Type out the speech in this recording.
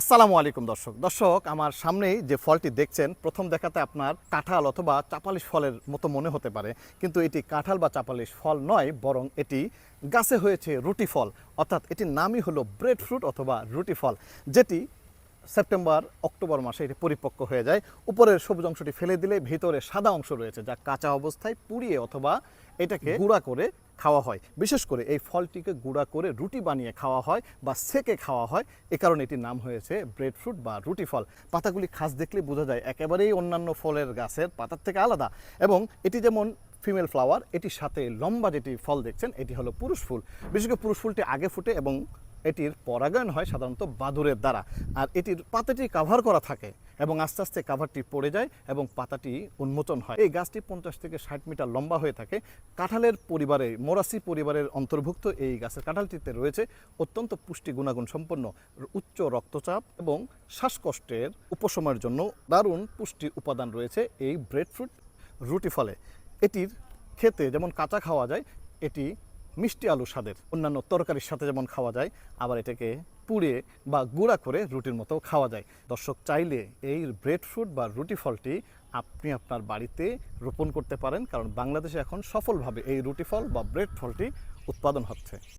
আসসালামু আলাইকুম দর্শক। দর্শক, আমার সামনেই যে ফলটি দেখছেন, প্রথম দেখাতে আপনার কাঁঠাল অথবা চাপালিশ ফলের মতো মনে হতে পারে, কিন্তু এটি কাঁঠাল বা চাপালিশ ফল নয়, বরং এটি গাছে হয়েছে রুটি ফল, অর্থাৎ এটির নামই হলো ব্রেড ফ্রুট অথবা রুটি ফল, যেটি সেপ্টেম্বর, অক্টোবর মাসে এটি পরিপক্ক হয়ে যায়। উপরের সবুজ অংশটি ফেলে দিলে ভিতরে সাদা অংশ রয়েছে, যা কাঁচা অবস্থায় পুড়িয়ে অথবা এটাকে গুঁড়া করে খাওয়া হয়। বিশেষ করে এই ফলটিকে গুঁড়া করে রুটি বানিয়ে খাওয়া হয় বা সেকে খাওয়া হয়। এ কারণে এটির নাম হয়েছে ব্রেড ফ্রুট বা রুটি ফল। পাতাগুলি খাস দেখলে বোঝা যায় একেবারেই অন্যান্য ফলের গাছের পাতার থেকে আলাদা। এবং এটি যেমন ফিমেল ফ্লাওয়ার, এটির সাথে লম্বা যেটি ফল দেখছেন, এটি হলো পুরুষ ফুল। বিশেষ করে পুরুষ ফুলটি আগে ফুটে এবং এটির পরাগায়ন হয় সাধারণত বাদুরের দ্বারা। আর এটির পাতাটি কাভার করা থাকে এবং আস্তে আস্তে কাভারটি পড়ে যায় এবং পাতাটি উন্মোচন হয়। এই গাছটি পঞ্চাশ থেকে ষাট মিটার লম্বা হয়ে থাকে। কাঁঠালের পরিবারে, মোরাসি পরিবারের অন্তর্ভুক্ত এই গাছের কাঁঠালটিতে রয়েছে অত্যন্ত পুষ্টি গুণাগুণ সম্পন্ন উচ্চ রক্তচাপ এবং শ্বাসকষ্টের উপশমের জন্য দারুণ পুষ্টি উপাদান রয়েছে এই ব্রেড ফ্রুট রুটি ফলে। এটির খেতে যেমন কাঁচা খাওয়া যায়, এটি মিষ্টি আলু স্বাদের। অন্যান্য তরকারির সাথে যেমন খাওয়া যায়, আবার এটাকে পুড়ে বা গুঁড়া করে রুটির মতো খাওয়া যায়। দর্শক চাইলে এই ব্রেড ফ্রুট বা রুটি ফলটি আপনি আপনার বাড়িতে রোপণ করতে পারেন, কারণ বাংলাদেশে এখন সফলভাবে এই রুটি ফল বা ব্রেড ফলটি উৎপাদন হচ্ছে।